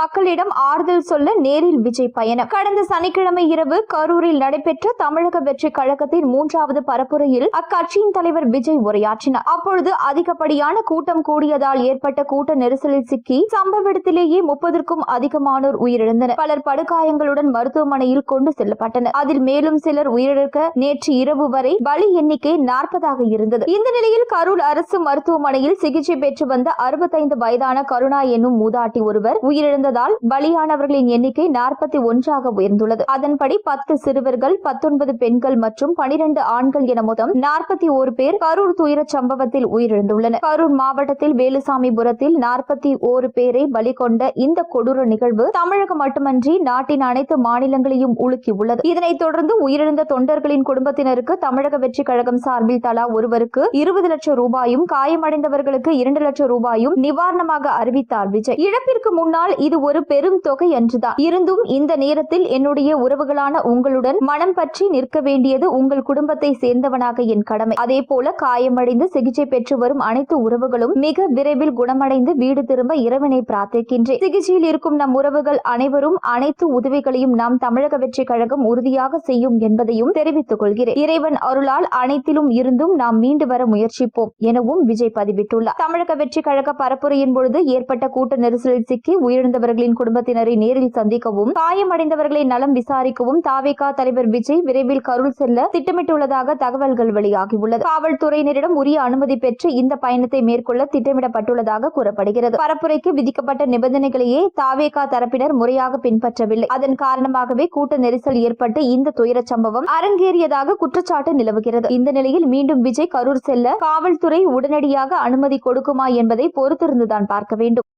மக்களிடம் ஆறுதல் சொல்ல நேரில் விஜய் பயணம். கடந்த சனிக்கிழமை இரவு கரூரில் நடைபெற்ற தமிழக வெற்றி கழகத்தின் மூன்றாவது பரப்புரையில் அக்கட்சியின் தலைவர் விஜய் உரையாற்றினார். அப்பொழுது அதிகப்படியான கூட்டம் கூடியதால் ஏற்பட்ட கூட்ட நெரிசலில் சிக்கி சம்பவ இடத்திலேயே முப்பதற்கும் அதிகமானோர் உயிரிழந்தனர். பலர் படுகாயங்களுடன் மருத்துவமனையில் கொண்டு செல்லப்பட்டனர். அதில் மேலும் சிலர் உயிரிழக்க நேற்று இரவு வரை பலி எண்ணிக்கை நாற்பதாக இருந்தது. இந்த நிலையில் கரூர் அரசு மருத்துவமனையில் சிகிச்சை பெற்று வந்த அறுபத்தைந்து வயதான கருணா என்னும் மூதாட்டி ஒருவர் உயிரிழந்ததால் பலியானவர்களின் எண்ணிக்கை நாற்பத்தி ஒன்றாக உயர்ந்துள்ளது. அதன்படி பத்து சிறுவர்கள் பத்தொன்பது பெண்கள் மற்றும் பனிரெண்டு ஆண்கள் என மொத்தம் நாற்பத்தி ஓரு பேர் கரூர் துயரச் சம்பவத்தில் உயிரிழந்துள்ளனர். கரூர் மாவட்டத்தில் வேலுசாமிபுரத்தில் நாற்பத்தி ஓரு பேரை பலி கொண்ட இந்த கொடூர நிகழ்வு தமிழகம் மட்டுமன்றி நாட்டின் அனைத்து மாநிலங்களையும் உலுக்கியுள்ளது. இதனைத் தொடர்ந்து உயிரிழந்த தொண்டர்களின் குடும்பத்தினருக்கு தமிழக வெற்றி கழகம் சார்பில் தலா ஒருவருக்கு இருபது லட்சம் ரூபாயும் காயமடைந்தவர்களுக்கு இரண்டு லட்சம் ரூபாயும் நிவாரணமாக அறிவித்தார் விஜய். இழப்பிற்கு முன்னால் இது ஒரு பெரும் தொகை என்றுதான். இருந்தும் இந்த நேரத்தில் என்னுடைய உறவுகளான உங்களுடன் மனம் பற்றி நிற்க வேண்டியது உங்கள் குடும்பத்தை சேர்ந்தவனாக என் கடமை. அதே போல காயமடைந்து சிகிச்சை பெற்று வரும் அனைத்து உறவுகளும் மிக விரைவில் குணமடைந்து வீடு திரும்ப இரவினை பிரார்த்திக்கின்றேன். சிகிச்சையில் இருக்கும் நம் உறவுகள் அனைவரும் அனைத்து உதவிகளையும் நாம் தமிழக வெற்றி கழகம் உறுதியாக செய்யும் என்பதையும் தெரிவித்துக் கொள்கிறேன். இறைவன் அருளால் அனைத்திலும் இருந்தும் நாம் மீண்டு வர முயற்சிப்போம் எனவும் விஜய் பதிவிட்டுள்ளார். தமிழக வெற்றி கழக பரப்புரையின் பொழுது ஏற்பட்ட கூட்ட நெரிசலில் சிக்கி அவர்களின் குடும்பத்தினரை நேரில் சந்திக்கவும் காயமடைந்தவர்களை நலம் விசாரிக்கவும் தாவேகா தலைவர் விஜய் விரைவில் கருள் செல்ல திட்டமிட்டுள்ளதாக தகவல்கள் வெளியாகியுள்ளது. காவல்துறையினரிடம் உரிய அனுமதி பெற்று இந்த பயணத்தை மேற்கொள்ள திட்டமிடப்பட்டுள்ளதாக கூறப்படுகிறது. பரப்புரைக்கு விதிக்கப்பட்ட நிபந்தனைகளையே தாவேகா தரப்பினர் முறையாக பின்பற்றவில்லை. அதன் காரணமாகவே கூட்ட நெரிசல் ஏற்பட்டு இந்த துயர சம்பவம் அரங்கேறியதாக குற்றச்சாட்டு நிலவுகிறது. இந்த நிலையில் மீண்டும் விஜய் கரூர் செல்ல காவல்துறை உடனடியாக அனுமதி கொடுக்குமா என்பதை பொறுத்திருந்துதான் பார்க்க வேண்டும்.